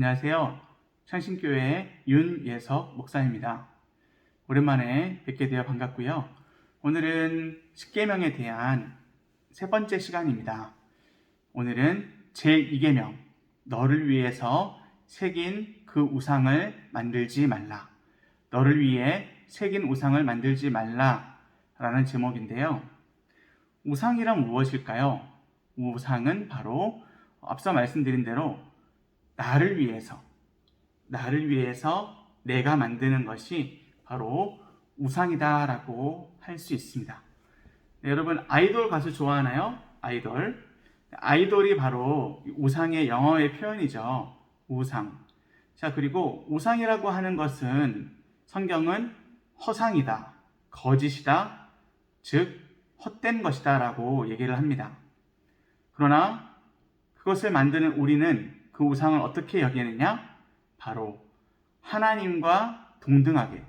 안녕하세요. 창신교회 윤예석 목사입니다. 오랜만에 뵙게 되어 반갑고요. 오늘은 십계명에 대한 세 번째 시간입니다. 오늘은 제2계명 너를 위해서 새긴 그 우상을 만들지 말라. 너를 위해 새긴 우상을 만들지 말라. 라는 제목인데요. 우상이란 무엇일까요? 우상은 바로 앞서 말씀드린 대로 나를 위해서, 나를 위해서 내가 만드는 것이 바로 우상이다라고 할 수 있습니다. 네, 여러분, 아이돌 가수 좋아하나요? 아이돌. 아이돌이 바로 우상의 영어의 표현이죠. 우상. 자, 그리고 우상이라고 하는 것은 성경은 허상이다, 거짓이다, 즉, 헛된 것이다 라고 얘기를 합니다. 그러나 그것을 만드는 우리는 그 우상을 어떻게 여기느냐? 바로 하나님과 동등하게,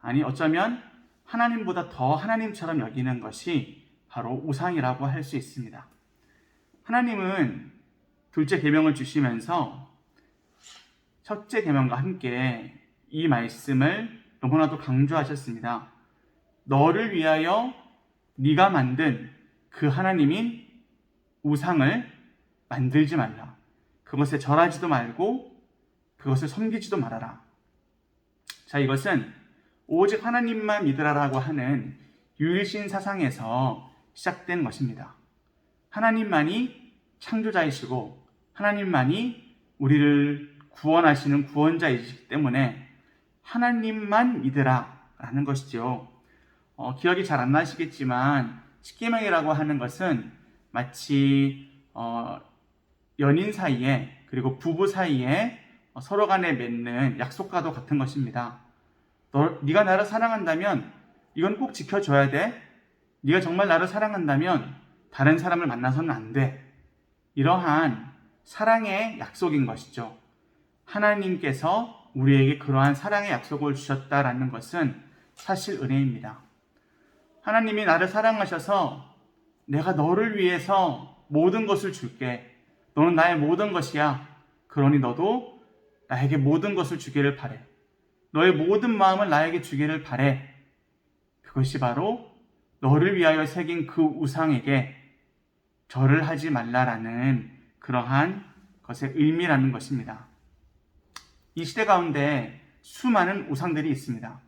아니 어쩌면 하나님보다 더 하나님처럼 여기는 것이 바로 우상이라고 할 수 있습니다. 하나님은 둘째 계명을 주시면서 첫째 계명과 함께 이 말씀을 너무나도 강조하셨습니다. 너를 위하여 네가 만든 그 하나님인 우상을 만들지 말라. 그것에 절하지도 말고 그것을 섬기지도 말아라. 자, 이것은 오직 하나님만 믿으라라고 하는 유일신 사상에서 시작된 것입니다. 하나님만이 창조자이시고 하나님만이 우리를 구원하시는 구원자이시기 때문에 하나님만 믿으라라는 것이죠. 어, 기억이 잘 안 나시겠지만 십계명이라고 하는 것은 마치 어, 연인 사이에 그리고 부부 사이에 어, 서로 간에 맺는 약속과도 같은 것입니다. 너, 네가 나를 사랑한다면 이건 꼭 지켜줘야 돼. 네가 정말 나를 사랑한다면 다른 사람을 만나서는 안 돼. 이러한 사랑의 약속인 것이죠. 하나님께서 우리에게 그러한 사랑의 약속을 주셨다라는 것은 사실 은혜입니다. 하나님이 나를 사랑하셔서 내가 너를 위해서 모든 것을 줄게. 너는 나의 모든 것이야. 그러니 너도 나에게 모든 것을 주기를 바래. 너의 모든 마음을 나에게 주기를 바래. 그것이 바로 너를 위하여 새긴 그 우상에게 절을 하지 말라라는 그러한 것의 의미라는 것입니다. 이 시대 가운데 수많은 우상들이 있습니다.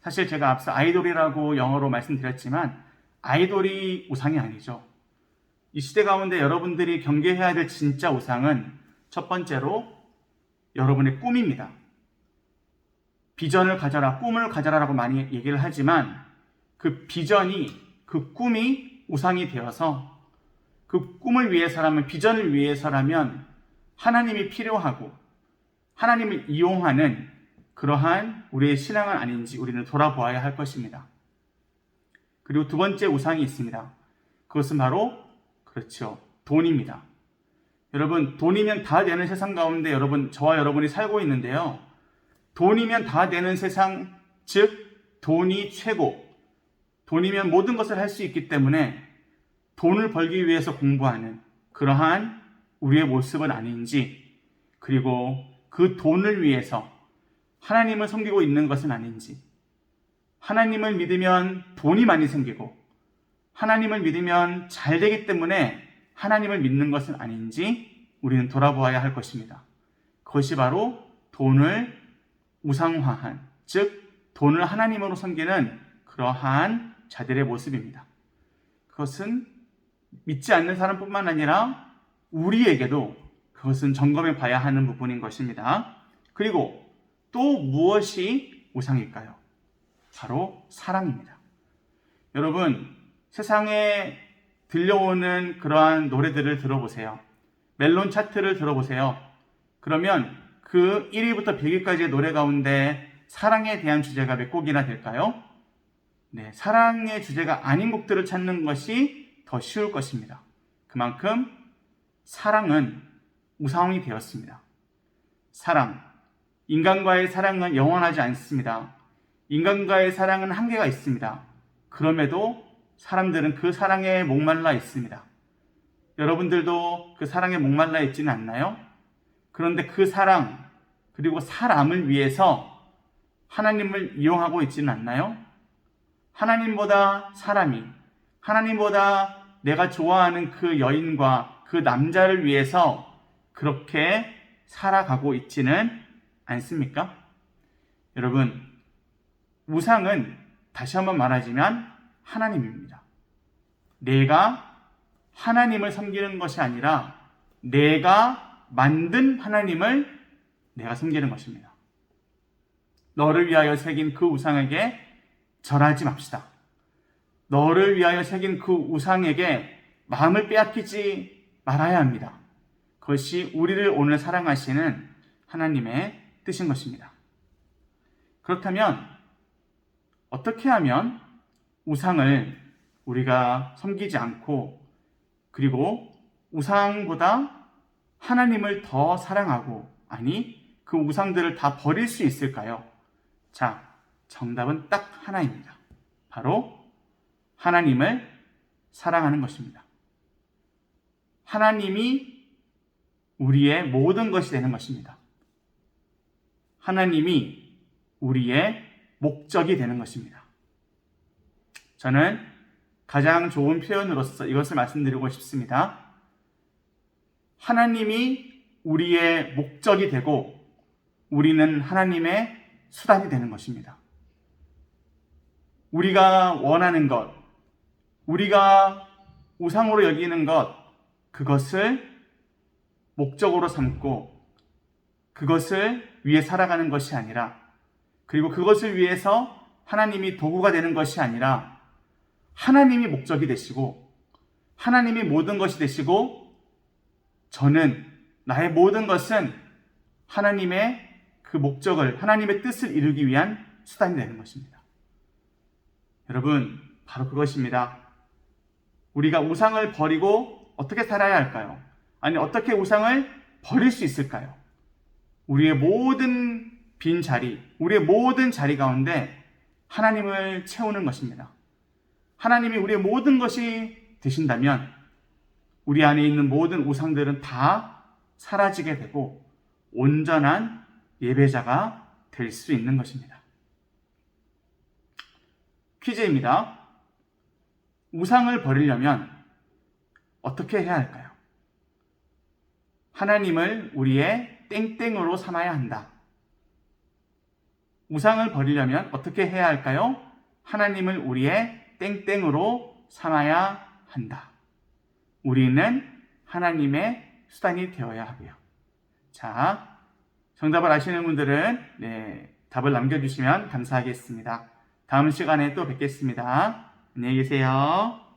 사실 제가 앞서 아이돌이라고 영어로 말씀드렸지만 아이돌이 우상이 아니죠. 이 시대 가운데 여러분들이 경계해야 될 진짜 우상은 첫 번째로 여러분의 꿈입니다. 비전을 가져라, 꿈을 가져라라고 많이 얘기를 하지만 그 비전이, 그 꿈이 우상이 되어서 그 꿈을 위해서라면, 비전을 위해서라면 하나님이 필요하고 하나님을 이용하는 그러한 우리의 신앙은 아닌지 우리는 돌아보아야 할 것입니다. 그리고 두 번째 우상이 있습니다. 그것은 바로 그렇죠. 돈입니다. 여러분, 돈이면 다 되는 세상 가운데 여러분, 저와 여러분이 살고 있는데요. 돈이면 다 되는 세상, 즉, 돈이 최고. 돈이면 모든 것을 할 수 있기 때문에 돈을 벌기 위해서 공부하는 그러한 우리의 모습은 아닌지, 그리고 그 돈을 위해서 하나님을 섬기고 있는 것은 아닌지, 하나님을 믿으면 돈이 많이 생기고, 하나님을 믿으면 잘 되기 때문에 하나님을 믿는 것은 아닌지 우리는 돌아보아야 할 것입니다. 그것이 바로 돈을 우상화한, 즉, 돈을 하나님으로 섬기는 그러한 자들의 모습입니다. 그것은 믿지 않는 사람뿐만 아니라 우리에게도 그것은 점검해 봐야 하는 부분인 것입니다. 그리고 또 무엇이 우상일까요? 바로 사랑입니다. 여러분, 세상에 들려오는 그러한 노래들을 들어보세요. 멜론 차트를 들어보세요. 그러면 그 1위부터 100위까지의 노래 가운데 사랑에 대한 주제가 몇 곡이나 될까요? 네, 사랑의 주제가 아닌 곡들을 찾는 것이 더 쉬울 것입니다. 그만큼 사랑은 우상이 되었습니다. 사랑. 인간과의 사랑은 영원하지 않습니다. 인간과의 사랑은 한계가 있습니다. 그럼에도 사람들은 그 사랑에 목말라 있습니다. 여러분들도 그 사랑에 목말라 있지는 않나요? 그런데 그 사랑, 그리고 사람을 위해서 하나님을 이용하고 있지는 않나요? 하나님보다 사람이, 하나님보다 내가 좋아하는 그 여인과 그 남자를 위해서 그렇게 살아가고 있지는 않습니까? 여러분, 우상은 다시 한번 말하지만 하나님입니다. 내가 하나님을 섬기는 것이 아니라 내가 만든 하나님을 내가 섬기는 것입니다. 너를 위하여 새긴 그 우상에게 절하지 맙시다. 너를 위하여 새긴 그 우상에게 마음을 빼앗기지 말아야 합니다. 그것이 우리를 오늘 사랑하시는 하나님의 뜻인 것입니다. 그렇다면 어떻게 하면 우상을 우리가 섬기지 않고 그리고 우상보다 하나님을 더 사랑하고 아니 그 우상들을 다 버릴 수 있을까요? 자, 정답은 딱 하나입니다. 바로 하나님을 사랑하는 것입니다. 하나님이 우리의 모든 것이 되는 것입니다. 하나님이 우리의 목적이 되는 것입니다. 저는 가장 좋은 표현으로서 이것을 말씀드리고 싶습니다. 하나님이 우리의 목적이 되고 우리는 하나님의 수단이 되는 것입니다. 우리가 원하는 것, 우리가 우상으로 여기는 것, 그것을 목적으로 삼고 그것을 위해 살아가는 것이 아니라 그리고 그것을 위해서 하나님이 도구가 되는 것이 아니라 하나님이 목적이 되시고 하나님이 모든 것이 되시고 저는 나의 모든 것은 하나님의 그 목적을 하나님의 뜻을 이루기 위한 수단이 되는 것입니다. 여러분 바로 그것입니다. 우리가 우상을 버리고 어떻게 살아야 할까요? 아니 어떻게 우상을 버릴 수 있을까요? 우리의 모든 빈 자리, 우리의 모든 자리 가운데 하나님을 채우는 것입니다. 하나님이 우리의 모든 것이 되신다면 우리 안에 있는 모든 우상들은 다 사라지게 되고 온전한 예배자가 될 수 있는 것입니다. 퀴즈입니다. 우상을 버리려면 어떻게 해야 할까요? 하나님을 우리의 땡땡으로 삼아야 한다. 우상을 버리려면 어떻게 해야 할까요? 하나님을 우리의 땡땡으로 삼아야 한다. 우리는 하나님의 수단이 되어야 하고요. 자, 정답을 아시는 분들은 네, 답을 남겨주시면 감사하겠습니다. 다음 시간에 또 뵙겠습니다. 안녕히 계세요.